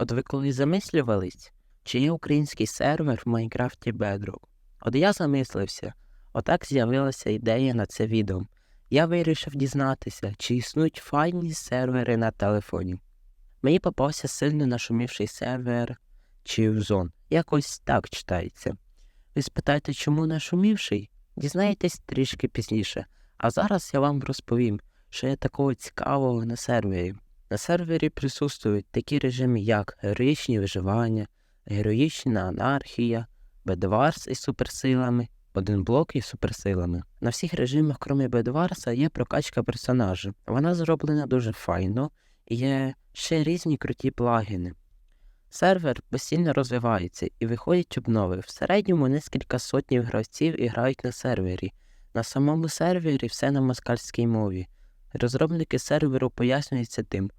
От ви коли замислювались, чи є український сервер в Майнкрафті Bedrock? От я замислився, отак з'явилася ідея на це відео. Я вирішив дізнатися, чи існують файні сервери на телефоні. Мені попався сильно нашумівший сервер Chillzone. Якось так читається. Ви спитаєте, чому нашумівший? Дізнаєтесь трішки пізніше. А зараз я вам розповім, що є такого цікавого на сервері. На сервері присутствують такі режими, як героїчні виживання, героїчна анархія, бедварс із суперсилами, один блок із суперсилами. На всіх режимах, крім бедварса, є прокачка персонажа. Вона зроблена дуже файно і є ще різні круті плагіни. Сервер постійно розвивається і виходять обнови. В середньому нескільки сотнів гравців грають на сервері. На самому сервері все на москальській мові. Розробники серверу пояснюються тим,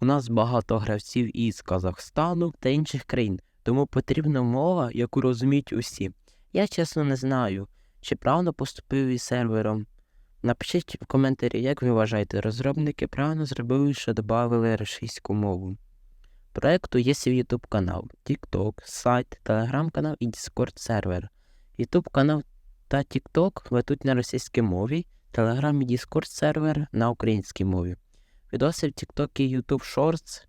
у нас багато гравців із Казахстану та інших країн, тому потрібна мова, яку розуміють усі. Я чесно не знаю, чи правильно поступив із сервером. Напишіть в коментарі, як ви вважаєте, розробники правильно зробили, що додали російську мову. Проекту є свій YouTube канал, TikTok, сайт, Telegram канал і Discord сервер. YouTube канал та TikTok ведуть на російській мові, Telegram і Discord сервер на українській мові. Відоси в TikTok і YouTube Shorts.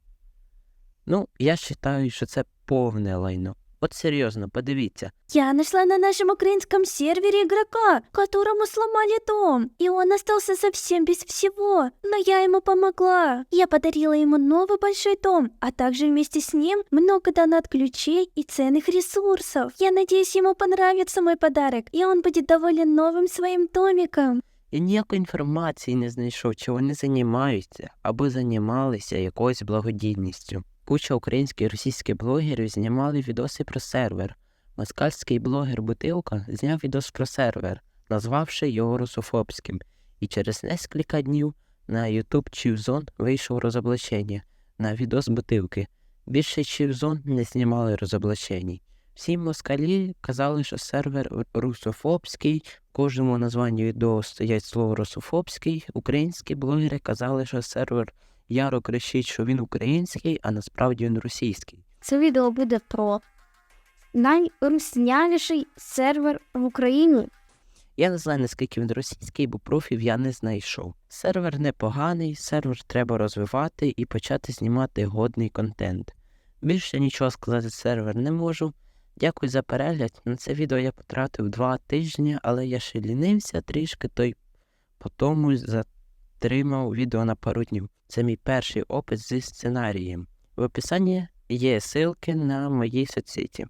Ну, я вважаю, що це повне лайно. От серйозно, подивіться. Я нашла на нашем украинском сервере игрока, которому сломали дом, и он остался совсем без всего. Но я ему помогла. Я подарила ему новый большой дом, а также вместе с ним много донат ключей и ценных ресурсов. Я надеюсь, ему понравится мой подарок, и он будет доволен новым своим домиком. Я ніякої інформації не знайшов, чи вони займаються або займалися якоюсь благодійністю. Куча українських і російських блогерів знімали відоси про сервер. Москальський блогер Бутилка зняв відос про сервер, назвавши його русофобським, і через кілька днів на YouTube Чівзон вийшов розоблачення на відос Бутилки. Більше Чівзон не знімали розоблачень. Всі москалі казали, що сервер русофобський, в кожному названні відео стоять слово русофобський. Українські блогери казали, що сервер яро кричить, що він український, а насправді він російський. Це відео буде про найруснявіший сервер в Україні. Я не знаю, наскільки він російський, бо профів я не знайшов. Сервер непоганий, сервер треба розвивати і почати знімати годний контент. Більше нічого сказати сервер не можу. Дякую за перегляд. На це відео я потратив два тижні, але я ще лінився трішки, то й по тому затримав відео на пару днів. Це мій перший опис зі сценарієм. В описанні є ссылки на мої соцсеті.